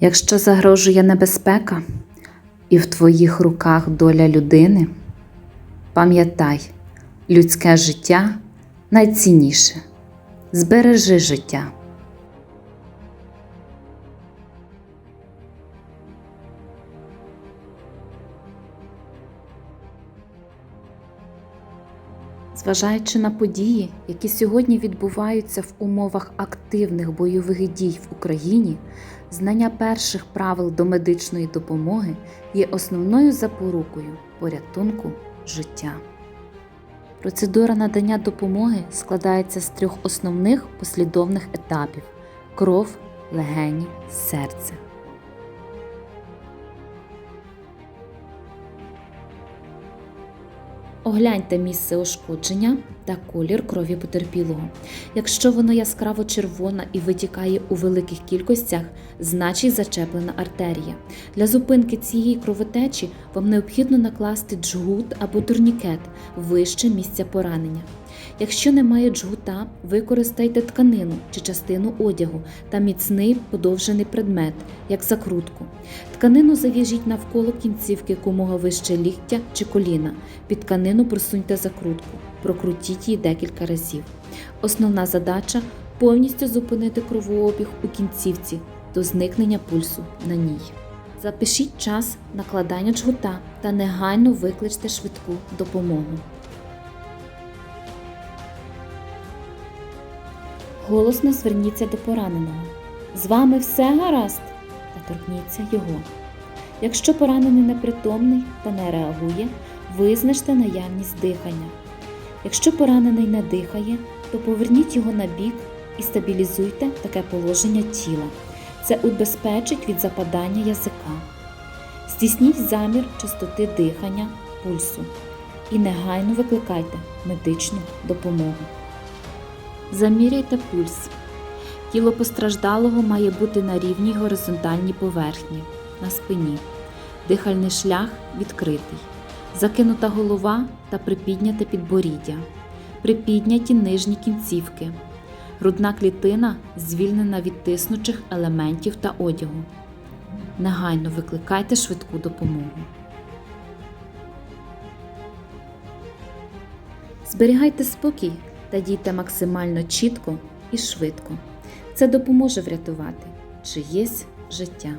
Якщо загрожує небезпека і в твоїх руках доля людини, пам'ятай, людське життя найцінніше. Збережи життя. Зважаючи на події, які сьогодні відбуваються в умовах активних бойових дій в Україні, знання перших правил до медичної допомоги є основною запорукою порятунку життя. Процедура надання допомоги складається з трьох основних послідовних етапів: кров, легені, серце. Огляньте місце ушкодження та колір крові потерпілого. Якщо воно яскраво червона і витікає у великих кількостях, значить зачеплена артерія. Для зупинки цієї кровотечі вам необхідно накласти джгут або турнікет вище місця поранення. Якщо немає джгута, використайте тканину чи частину одягу та міцний подовжений предмет, як закрутку. Тканину зав'яжіть навколо кінцівки якомога вище ліктя чи коліна. Під тканину просуньте закрутку, прокрутіть її декілька разів. Основна задача повністю зупинити кровообіг у кінцівці до зникнення пульсу на ній. Запишіть час накладання джгута та негайно викличте швидку допомогу. Голосно зверніться до пораненого. З вами все гаразд? Та торкніться його. Якщо поранений непритомний та не реагує, визначте наявність дихання. Якщо поранений не дихає, то поверніть його на бік і стабілізуйте таке положення тіла. Це убезпечить від западання язика. Здійсніть замір частоти дихання, пульсу і негайно викликайте медичну допомогу. Заміряйте пульс. Тіло постраждалого має бути на рівній горизонтальній поверхні, на спині. Дихальний шлях відкритий. Закинута голова та припідняте підборіддя. Припідняті нижні кінцівки. Грудна клітина звільнена від тиснучих елементів та одягу. Негайно викликайте швидку допомогу. Зберігайте спокій та дійте максимально чітко і швидко. Це допоможе врятувати чиєсь життя.